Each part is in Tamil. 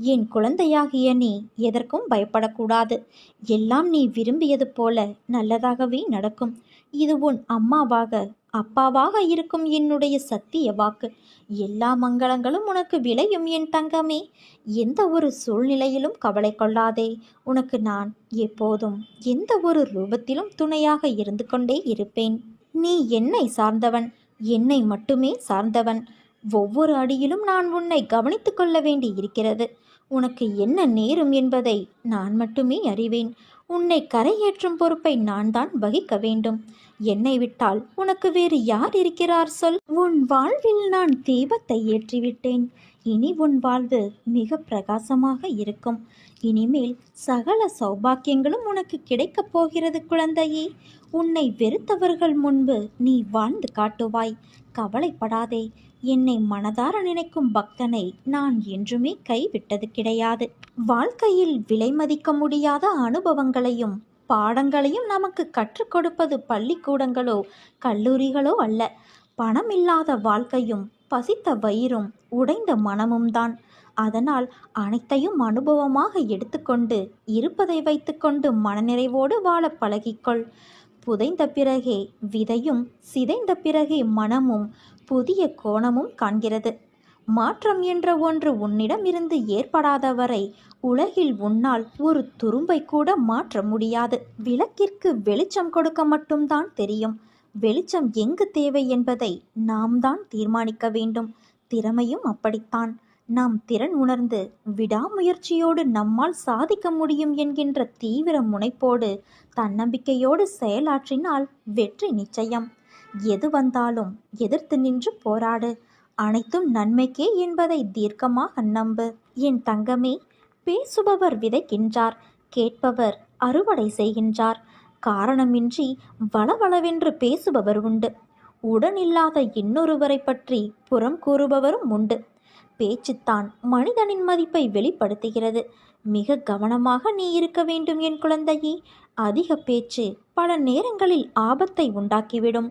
என் குழந்தையாகிய நீ எதற்கும் பயப்படக்கூடாது. எல்லாம் நீ விரும்பியது போல நல்லதாகவே நடக்கும். இது உன் அம்மாவாக அப்பாவாக இருக்கும் என்னுடைய சத்திய வாக்கு. எல்லா மங்களங்களும் உனக்கு விளையும் என் தங்கமே. எந்த ஒரு சூழ்நிலையிலும் கவலை கொள்ளாதே. உனக்கு நான் எப்போதும் எந்த ஒரு ரூபத்திலும் துணையாக இருந்து கொண்டே இருப்பேன். நீ என்னை சார்ந்தவன் என்னை மட்டுமே சார்ந்தவன். ஒவ்வொரு அடியிலும் நான் உன்னை கவனித்துக் கொள்ள வேண்டி இருக்கிறது. உனக்கு என்ன நேரும் என்பதை நான் மட்டுமே அறிவேன். உன்னை கரையேற்றும் பொறுப்பை நான் தான் வகிக்க வேண்டும். என்னை விட்டால் உனக்கு வேறு யார் இருக்கிறார் சொல். உன் வாழ்வில் நான் தீபத்தை ஏற்றிவிட்டேன். இனி உன் வாழ்வு மிக பிரகாசமாக இருக்கும். இனிமேல் சகல சௌபாக்கியங்களும் உனக்கு கிடைக்கப் போகிறது குழந்தையே. உன்னை வெறுத்தவர்கள் முன்பு நீ வாழ்ந்து காட்டுவாய். கவலைப்படாதே. என்னை மனதார நினைக்கும் பக்தனை நான் என்றுமே கைவிட்டது கிடையாது. வாழ்க்கையில் விலை மதிக்க முடியாத அனுபவங்களையும் பாடங்களையும் நமக்கு கற்றுக் கொடுப்பது பள்ளிக்கூடங்களோ கல்லூரிகளோ அல்ல. பணம் இல்லாத வாழ்க்கையும் பசித்த வயிறும் உடைந்த மனமும் தான். அதனால் அனைத்தையும் அனுபவமாக எடுத்துக்கொண்டு இருப்பதை வைத்துக்கொண்டு மனநிறைவோடு வாழ பழகிக்கொள். புதைந்த பிறகே விதையும் சிதைந்த பிறகே மனமும் புதிய கோணமும் காண்கிறது. மாற்றம் என்ற ஒன்று உன்னிடம் இருந்து ஏற்படாத வரை உலகில் உன்னால் ஒரு துரும்பை கூட மாற்ற முடியாது. விளக்கிற்கு வெளிச்சம் கொடுக்க மட்டும்தான் தெரியும். வெளிச்சம் எங்கு தேவை என்பதை நாம் தான் தீர்மானிக்க வேண்டும். திறமையும் அப்படித்தான். நாம் திறன் உணர்ந்து விடாமுயற்சியோடு நம்மால் சாதிக்க முடியும் என்கின்ற தீவிர முனைப்போடு தன்னம்பிக்கையோடு செயலாற்றினால் வெற்றி நிச்சயம். எது வந்தாலும் எதிர்த்து நின்று போராடு. அனைத்தும் நன்மைக்கே என்பதை தீர்க்கமாக நம்பு. என் தங்கமே பேசுபவர் விதைக்கின்றார் கேட்பவர் அறுவடை செய்கின்றார். காரணமின்றி வளவளவென்று பேசுபவர் உண்டு. உடனில்லாத இன்னொருவரை பற்றி புறம் கூறுபவரும் உண்டு. பேச்சுத்தான் மனிதனின் மதிப்பை வெளிப்படுத்துகிறது. மிக கவனமாக நீ இருக்க வேண்டும் என் குழந்தையே. அதிக பேச்சு பல நேரங்களில் ஆபத்தை உண்டாக்கிவிடும்.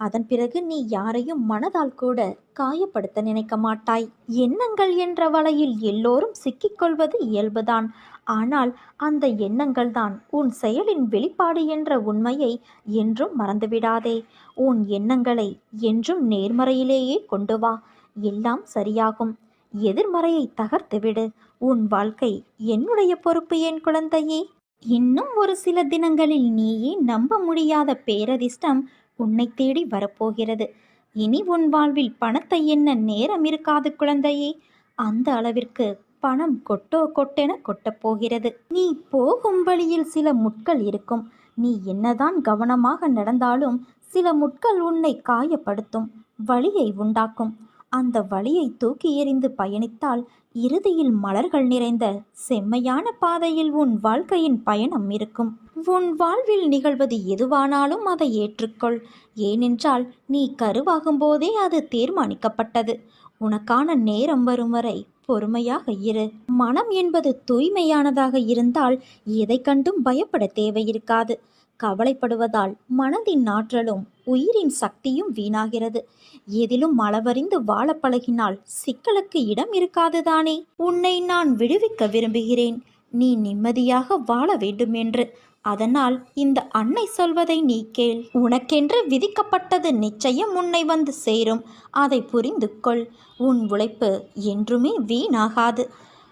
அதன் பிறகு நீ யாரையும் மனதால் கூட காயப்படுத்த நினைக்க மாட்டாய். எண்ணங்கள் என்ற வலையில் எல்லோரும் சிக்கிக்கொள்வது இயல்புதான். ஆனால் அந்த எண்ணங்கள்தான் உன் செயலின் வெளிப்பாடு என்ற உண்மையை என்றும் மறந்துவிடாதே. உன் எண்ணங்களை என்றும் நேர்மறையிலேயே கொண்டு வா. எல்லாம் சரியாகும். எதிர்மறையை தகர்த்துவிடு உன் வாழ்க்கை என்னுடைய பொறுப்பு என் குழந்தையே? இன்னும் ஒரு சில தினங்களில் நீயே நம்ப முடியாத பேரதிர்ஷ்டம் உன்னை தேடி வரப்போகிறது. இனி உன் வாழ்வில் பணத்தை என்ன நேரம் இருக்காது குழந்தையே. அந்த அளவிற்கு பணம் கொட்டோ கொட்டென கொட்டப்போகிறது நீ போகும் வழியில் சில முட்கள் இருக்கும். நீ என்னதான் கவனமாக நடந்தாலும் சில முட்கள் உன்னை காயப்படுத்தும் வழியை உண்டாக்கும். அந்த வழியை தூக்கி எறிந்து பயணித்தால் இறுதியில் மலர்கள் நிறைந்த செம்மையான பாதையில் உன் வாழ்க்கையின் பயணம் இருக்கும். உன் வாழ்வில் நிகழ்வது எதுவானாலும் அதை ஏற்றுக்கொள். ஏனென்றால் நீ கருவாகும் போதே அது தீர்மானிக்கப்பட்டது. உனக்கான நேரம் வரும் வரை பொறுமையாக இரு. மனம் என்பது தூய்மையானதாக இருந்தால் எதை கண்டும் பயப்பட தேவையிருக்காது. கவலைப்படுவதால் மனதின் ஆற்றலும் உயிரின் சக்தியும் வீணாகிறது. எதிலும் அளவறிந்து வாழ பழகினால் சிக்கலுக்கு இடம் இருக்காதுதானே? உன்னை நான் விடுவிக்க விரும்புகிறேன். நீ நிம்மதியாக வாழ வேண்டும் என்று அதனால் இந்த அன்னை சொல்வதை நீ கேள். உனக்கென்று விதிக்கப்பட்டது நிச்சயம் உன்னை வந்து சேரும். அதை புரிந்து கொள் உன் உழைப்பு என்றுமே வீணாகாது.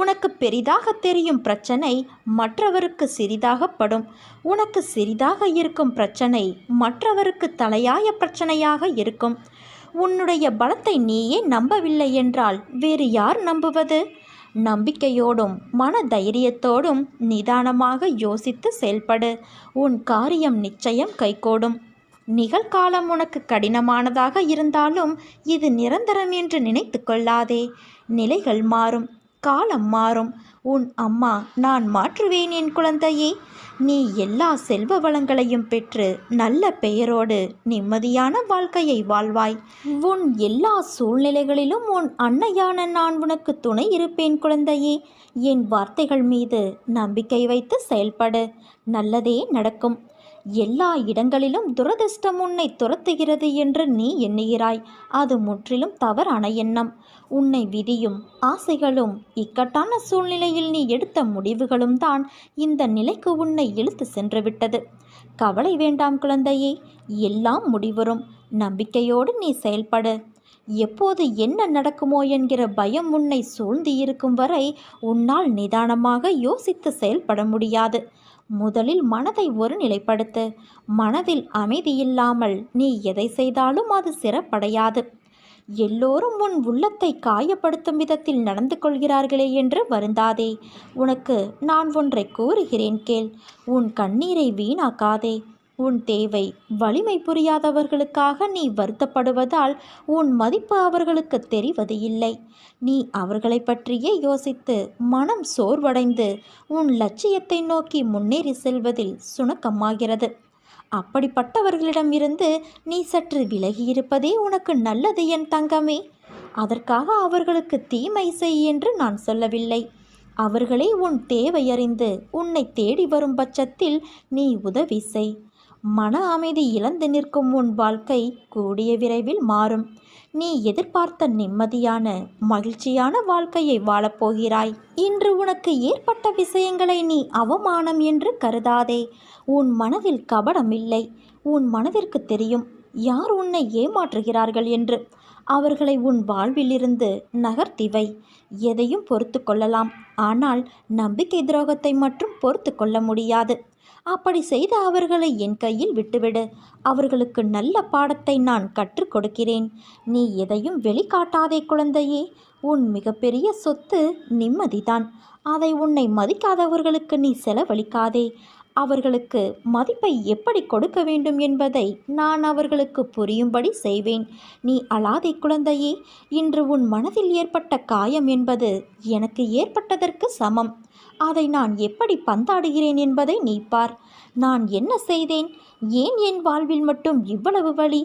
உனக்கு பெரிதாக தெரியும் பிரச்சனை மற்றவருக்கு சிறிதாகப்படும். உனக்கு சிறிதாக இருக்கும் பிரச்சனை மற்றவருக்கு தலையாய பிரச்சனையாக இருக்கும். உன்னுடைய பலத்தை நீயே நம்பவில்லை என்றால் வேறு யார் நம்புவது? நம்பிக்கையோடும் மன தைரியத்தோடும் நிதானமாக யோசித்து செயல்படு. உன் காரியம் நிச்சயம் கைகூடும். நிகழ்காலம் உனக்கு கடினமானதாக இருந்தாலும் இது நிரந்தரம் என்று நினைத்து கொள்ளாதே. நிலைகள் மாறும். காலம் மாறும். உன் அம்மா நான் மாற்றுவேன் என் குழந்தையே. நீ எல்லா செல்வ வளங்களையும் பெற்று நல்ல பெயரோடு நிம்மதியான வாழ்க்கையை வாழ்வாய். உன் எல்லா சூழ்நிலைகளிலும் உன் அன்னையான நான் உனக்கு துணை இருப்பேன் குழந்தையே. என் வார்த்தைகள் மீது நம்பிக்கை வைத்து செயல்படு. நல்லதே நடக்கும். எல்லா இடங்களிலும் துரதிர்ஷ்டம் உன்னை துரத்துகிறது என்று நீ எண்ணுகிறாய். அது முற்றிலும் தவறான எண்ணம். உன்னை விதியும் ஆசைகளும் இக்கட்டான சூழ்நிலையில் நீ எடுத்த முடிவுகளும் தான் இந்த நிலைக்கு உன்னை இழுத்து சென்றுவிட்டது. கவலை வேண்டாம் குழந்தையே எல்லாம் முடிவரும். நம்பிக்கையோடு நீ செயல்படு. எப்போது என்ன நடக்குமோ என்கிற பயம் உன்னை சூழ்ந்து இருக்கும் வரை உன்னால் நிதானமாக யோசித்து செயல்பட முடியாது. முதலில் மனதை ஒருநிலைப்படுத்து மனதில் அமைதியில்லாமல் நீ எதை செய்தாலும் அது சிறப்படையாது. எல்லோரும் உன் உள்ளத்தை காயப்படுத்தும் விதத்தில் நடந்து கொள்கிறார்களே என்று வருந்தாதே. உனக்கு நான் ஒன்றை கூறுகிறேன் கேள். உன் கண்ணீரை வீணாக்காதே. உன் தேவை வலிமை புரியாதவர்களுக்காக நீ வருத்தப்படுவதால் உன் மதிப்பு அவர்களுக்கு தெரிவது இல்லை. நீ அவர்களை பற்றியே யோசித்து மனம் சோர்வடைந்து உன் லட்சியத்தை நோக்கி முன்னேறி செல்வதில் சுணக்கமாகிறது. அப்படிப்பட்டவர்களிடமிருந்து நீ சற்று விலகியிருப்பதே உனக்கு நல்லது என் தங்கமே. அதற்காக அவர்களுக்கு தீமை செய் என்று நான் சொல்லவில்லை. அவர்களே உன் தேவையறிந்து உன்னை தேடி வரும் பட்சத்தில் நீ உதவி செய். மன அமைதி இழந்து நிற்கும் உன் வாழ்க்கை கூடிய விரைவில் மாறும். நீ எதிர்பார்த்த நிம்மதியான மகிழ்ச்சியான வாழ்க்கையை வாழப்போகிறாய். இன்று உனக்கு ஏற்பட்ட விஷயங்களை நீ அவமானம் என்று கருதாதே. உன் மனதில் கபடம் இல்லை. உன் மனதிற்கு தெரியும் யார் உன்னை ஏமாற்றுகிறார்கள் என்று. அவர்களை உன் வாழ்விலிருந்து நகர்த்திவை எதையும் பொறுத்து கொள்ளலாம். ஆனால் நம்பிக்கை துரோகத்தை மட்டும் பொறுத்து கொள்ள முடியாது. அப்படி செய்த அவர்களை என் கையில் விட்டுவிடு. அவர்களுக்கு நல்ல பாடத்தை நான் கற்றுக் கொடுக்கிறேன். நீ எதையும் வெளிக்காட்டாதே குழந்தையே. உன் மிகப்பெரிய சொத்து நிம்மதிதான். அதை உன்னை மதிக்காதவர்களுக்கு நீ செலவழிக்காதே. அவர்களுக்கு மதிப்பை எப்படி கொடுக்க வேண்டும் என்பதை நான் அவர்களுக்கு புரியும்படி செய்வேன். நீ அழாதே குழந்தையே இன்று உன் மனதில் ஏற்பட்ட காயம் என்பது எனக்கு ஏற்பட்டதற்கு சமம். அதை நான் எப்படி பந்தாடுகிறேன் என்பதை நீ பார். நான் என்ன செய்தேன்? ஏன் என் வாழ்வில் மட்டும் இவ்வளவு வழி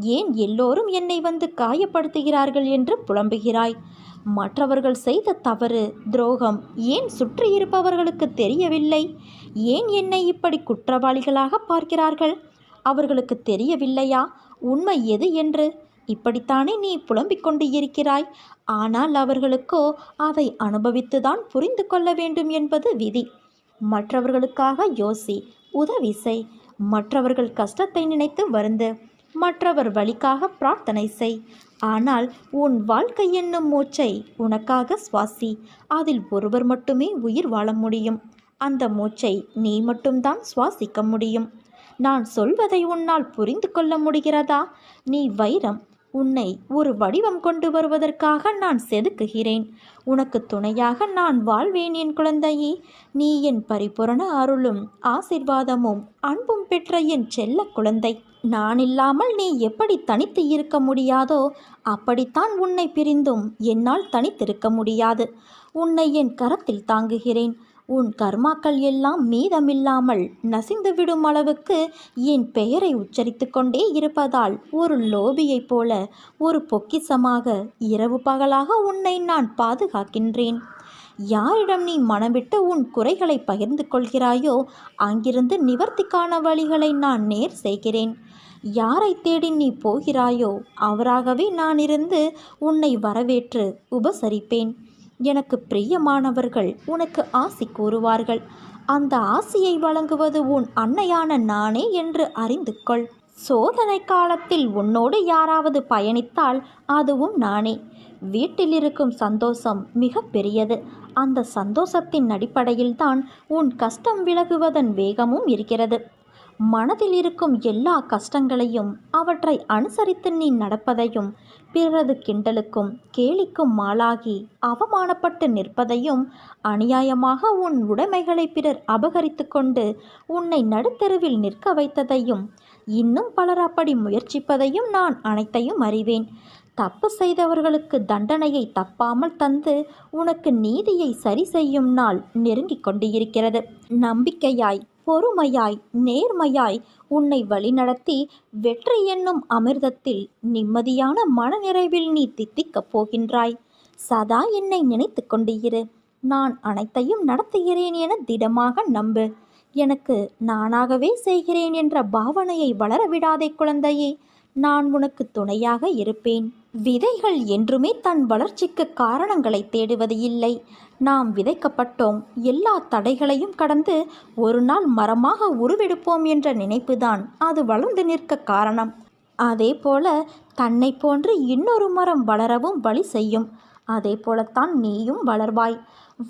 ஏன் எல்லோரும் என்னை வந்து காயப்படுத்துகிறார்கள் என்று புலம்புகிறாய்? மற்றவர்கள் செய்த தவறு துரோகம் ஏன் சுற்றி இருப்பவர்களுக்கு தெரியவில்லை? ஏன் என்னை இப்படி குற்றவாளிகளாக பார்க்கிறார்கள்? அவர்களுக்கு தெரியவில்லையா? உண்மை எது என்று? இப்படித்தானே நீ புலம்பிக் கொண்டு இருக்கிறாய். ஆனால் அவர்களுக்கோ அதை அனுபவித்துதான் புரிந்து கொள்ள வேண்டும் என்பது விதி. மற்றவர்களுக்காக யோசி உதவி செய். மற்றவர்கள் கஷ்டத்தை நினைத்து வருந்து மற்றவர் வழிக்காக பிரார்த்தனை செய். ஆனால் உன் வாழ்க்கை என்னும் மூச்சை உனக்காக சுவாசி. அதில் ஒருவர் மட்டுமே உயிர் வாழ முடியும். அந்த மூச்சை நீ மட்டும்தான் சுவாசிக்க முடியும். நான் சொல்வதை உன்னால் புரிந்து கொள்ள முடிகிறதா? நீ வைரம் உன்னை ஒரு வடிவம் கொண்டு வருவதற்காக நான் செதுக்குகிறேன். உனக்கு துணையாக நான் வாழ்வேன் என் குழந்தையே. நீ என் பரிபூரண அருளும் ஆசிர்வாதமும் அன்பும் பெற்ற என் செல்ல குழந்தை. நான் இல்லாமல் நீ எப்படி தனித்து இருக்க முடியாதோ அப்படித்தான் உன்னை பிரிந்தும் என்னால் தனித்திருக்க முடியாது. உன்னை என் கரத்தில் தாங்குகிறேன். உன் கர்மாக்கள் எல்லாம் மீதமில்லாமல் நசிந்து விடும் அளவுக்கு என் பெயரை உச்சரித்து கொண்டே இருப்பதால் ஒரு லோபியைப் போல ஒரு பொக்கிசமாக இரவு பகலாக உன்னை நான் பாதுகாக்கின்றேன். யாரிடம் நீ மனமிட்டு உன் குறைகளை பகிர்ந்து கொள்கிறாயோ அங்கிருந்து நிவர்த்திக்கான வழிகளை நான் நேர் செய்கிறேன். யாரை தேடி நீ போகிறாயோ அவராகவே நான் இருந்து உன்னை வரவேற்று உபசரிப்பேன். எனக்கு பிரியமானவர்கள் உனக்கு ஆசி கூறுவார்கள். அந்த ஆசியை வழங்குவது உன் அன்னையான நானே என்று அறிந்து கொள் சோதனை காலத்தில் உன்னோடு யாராவது பயணித்தால் அதுவும் நானே. வீட்டில் இருக்கும் சந்தோஷம் மிக பெரியது. அந்த சந்தோஷத்தின் அடிப்படையில்தான் உன் கஷ்டம் விலகுவதன் வேகமும் இருக்கிறது. மனதில் இருக்கும் எல்லா கஷ்டங்களையும் அவற்றை அனுசரித்து நீ நடப்பதையும் பிறரது கிண்டலுக்கும் கேலிக்கும் மாளாகி அவமானப்பட்டு நிற்பதையும் அநியாயமாக உன் உடைமைகளை பிறர் அபகரித்து கொண்டு உன்னை நடுத்தெருவில் நிற்க வைத்ததையும் இன்னும் பலர் அப்படி முயற்சிப்பதையும் நான் அனைத்தையும் அறிவேன். தப்பு செய்தவர்களுக்கு தண்டனையை தப்பாமல் தந்து உனக்கு நீதியை சரி செய்யும் நாள் நெருங்கிக் கொண்டிருக்கிறது. நம்பிக்கையாய் பொறுமையாய் நேர்மையாய் உன்னை வழிநடத்தி வெற்றி என்னும் அமிர்தத்தில் நிம்மதியான மனநிறைவில் நீ தித்திக்கப் போகின்றாய். சதா என்னை நினைத்து கொண்டிரு இரு. நான் அனைத்தையும் நடத்துகிறேன் என திடமாக நம்பு. எனக்கு நானாகவே செய்கிறேன் என்ற பாவனையை வளர விடாதே குழந்தையே. நான் உனக்கு துணையாக இருப்பேன். விதைகள் என்றுமே தன் வளர்ச்சிக்கு காரணங்களை தேடுவது இல்லை. நாம் விதைக்கப்பட்டோம். எல்லா தடைகளையும் கடந்து ஒரு நாள் மரமாக உருவெடுப்போம் என்ற நினைப்புதான் அது வளர்ந்து நிற்க காரணம். அதே போல தன்னை போன்று இன்னொரு மரம் வளரவும் வழி செய்யும். அதே போலத்தான் நீயும் வளர்வாய்.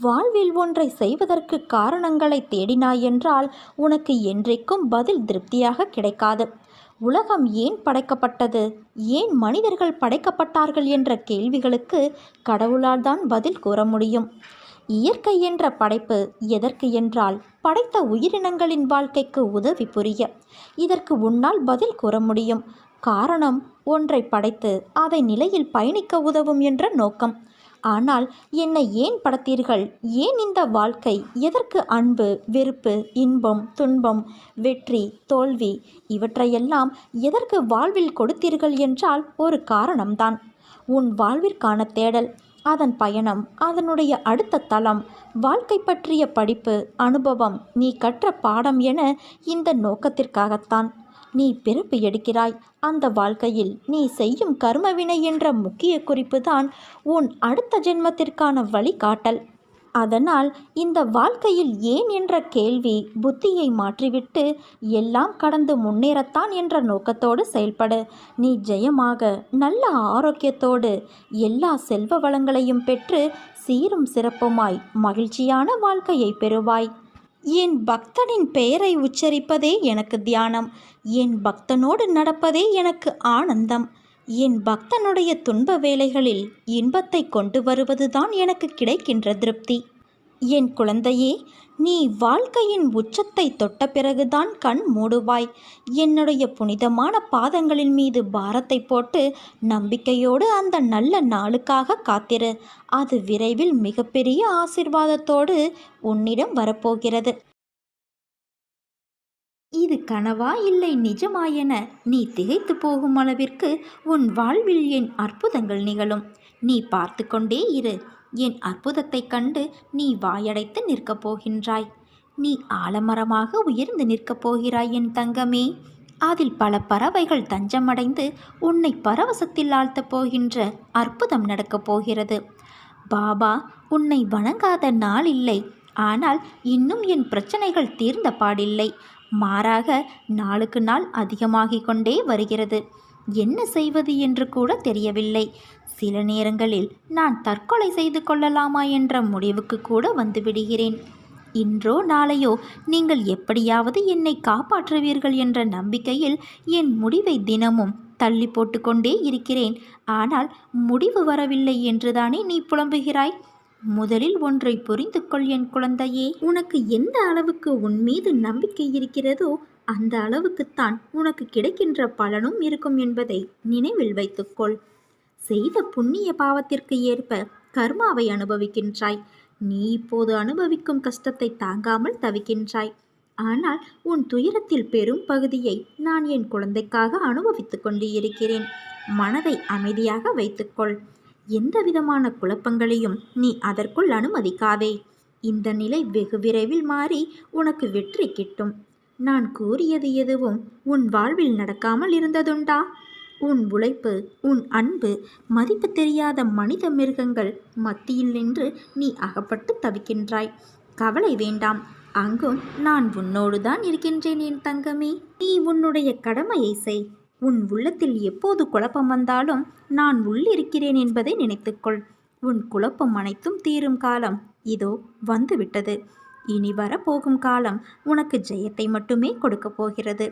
வாழ்வில் ஒன்றை செய்வதற்கு காரணங்களை தேடினாய் என்றால் உனக்கு என்றைக்கும் பதில் திருப்தியாக கிடைக்காது. உலகம் ஏன் படைக்கப்பட்டது? ஏன் மனிதர்கள் படைக்கப்பட்டார்கள் என்ற கேள்விகளுக்கு கடவுளால் தான் பதில் கூற முடியும். இயற்கை என்ற படைப்பு எதற்கு என்றால் படைத்த உயிரினங்களின் வாழ்க்கைக்கு உதவி புரிய. இதற்கு உன்னால் பதில் கூற முடியும். காரணம் ஒன்றை படைத்து அதை நிலையில் பயணிக்க உதவும் என்ற நோக்கம். ஆனால் என்னை ஏன் படைத்தீர்கள்? ஏன் இந்த வாழ்க்கை? எதற்கு அன்பு வெறுப்பு இன்பம் துன்பம் வெற்றி தோல்வி இவற்றையெல்லாம் எதற்கு வாழ்வில் கொடுத்தீர்கள் என்றால் ஒரு காரணம்தான். உன் வாழ்விற்கான தேடல் அதன் பயணம் அதனுடைய அடுத்த தளம் வாழ்க்கை பற்றிய படிப்பு அனுபவம் நீ கற்ற பாடம் என இந்த நோக்கத்திற்காகத்தான். நீ பிறப்பு எடுக்கிறாய். அந்த வாழ்க்கையில் நீ செய்யும் கர்மவினை என்ற முக்கிய குறிப்பு தான் உன் அடுத்த ஜென்மத்திற்கான வழிகாட்டல். அதனால் இந்த வாழ்க்கையில் ஏன் என்ற கேள்வி புத்தியை மாற்றிவிட்டு எல்லாம் கடந்து முன்னேறத்தான் என்ற நோக்கத்தோடு செயல்படு. நீ ஜெயமாக நல்ல ஆரோக்கியத்தோடு எல்லா செல்வ வளங்களையும் பெற்று சீரும் சிறப்புமாய் மகிழ்ச்சியான வாழ்க்கையை பெறுவாய். என் பக்தனின் பெயரை உச்சரிப்பதே எனக்கு தியானம். என் பக்தனோடு நடப்பதே எனக்கு ஆனந்தம். என் பக்தனுடைய துன்ப வேலைகளில் இன்பத்தை கொண்டு வருவதுதான் எனக்கு கிடைக்கின்ற திருப்தி. என் குழந்தையே நீ வாழ்க்கையின் உச்சத்தை தொட்ட பிறகுதான் கண் மூடுவாய். என்னுடைய புனிதமான பாதங்களின் மீது பாரத்தை போட்டு நம்பிக்கையோடு அந்த நல்ல நாளுக்காக காத்திரு. அது விரைவில் மிகப்பெரிய ஆசிர்வாதத்தோடு உன்னிடம் வரப்போகிறது. இது கனவா இல்லை நிஜமா என நீ திகைத்து போகும் அளவிற்கு உன் வாழ்வில் என் அற்புதங்கள் நிகழும். நீ பார்த்து கொண்டே இரு. என் அற்புதத்தைக் கண்டு நீ வாயடைத்து நிற்கப் போகின்றாய். நீ ஆலமரமாக உயர்ந்து நிற்கப் போகிறாய் என் தங்கமே. அதில் பல பறவைகள் தஞ்சமடைந்து உன்னை பரவசத்தில் ஆழ்த்தப் போகின்ற அற்புதம் நடக்கப் போகிறது. பாபா உன்னை வணங்காத நாள் இல்லை. ஆனால் இன்னும் என் பிரச்சனைகள் தீர்ந்த பாடில்லை. மாறாக நாளுக்கு நாள் அதிகமாகிக் கொண்டே வருகிறது. என்ன செய்வது என்று கூட தெரியவில்லை. சில நேரங்களில் நான் தற்கொலை செய்து கொள்ளலாமா என்ற முடிவுக்கு கூட வந்துவிடுகிறேன். இன்றோ நாளையோ நீங்கள் எப்படியாவது என்னை காப்பாற்றுவீர்கள் என்ற நம்பிக்கையில் என் முடிவை தினமும் தள்ளி போட்டுக்கொண்டே இருக்கிறேன். ஆனால் முடிவு வரவில்லை என்றுதானே நீ புலம்புகிறாய்? முதலில் ஒன்றை புரிந்து கொள் என் குழந்தையே. உனக்கு எந்த அளவுக்கு உன் மீது நம்பிக்கை இருக்கிறதோ அந்த அளவுக்குத்தான் உனக்கு கிடைக்கின்ற பலனும் இருக்கும் என்பதை நினைவில் வைத்துக்கொள். செய்த புண்ணிய பாவத்திற்கு ஏற்ப கர்மாவை அனுபவிக்கின்றாய். நீ இப்போது அனுபவிக்கும் கஷ்டத்தை தாங்காமல் தவிக்கின்றாய். ஆனால் உன் துயரத்தில் பெரும் பகுதியை நான் என் குழந்தைக்காக அனுபவித்துக் கொண்டு இருக்கிறேன் மனதை அமைதியாக வைத்துக்கொள். எந்த விதமான குழப்பங்களையும் நீ அதற்குள் அனுமதிக்காதே. இந்த நிலை வெகு விரைவில் மாறி உனக்கு வெற்றி கிட்டும். நான் கூறியது எதுவும் உன் வாழ்வில் நடக்காமல் இருந்ததுண்டா? உன் உழைப்பு உன் அன்பு மதிப்பு தெரியாத மனித மிருகங்கள் மத்தியில் நின்று நீ அகப்பட்டு தவிக்கின்றாய். கவலை வேண்டாம். அங்கும் நான் உன்னோடு தான் இருக்கின்றேன் என் தங்கமே. நீ உன்னுடைய கடமையை செய். உன் உள்ளத்தில் எப்போது குழப்பம் வந்தாலும் நான் உள்ளிருக்கிறேன் என்பதை நினைத்துக்கொள். உன் குழப்பம் அனைத்தும் தீரும் காலம் இதோ வந்துவிட்டது. இனி வரப்போகும் காலம் உனக்கு ஜெயத்தை மட்டுமே கொடுக்கப் போகிறது.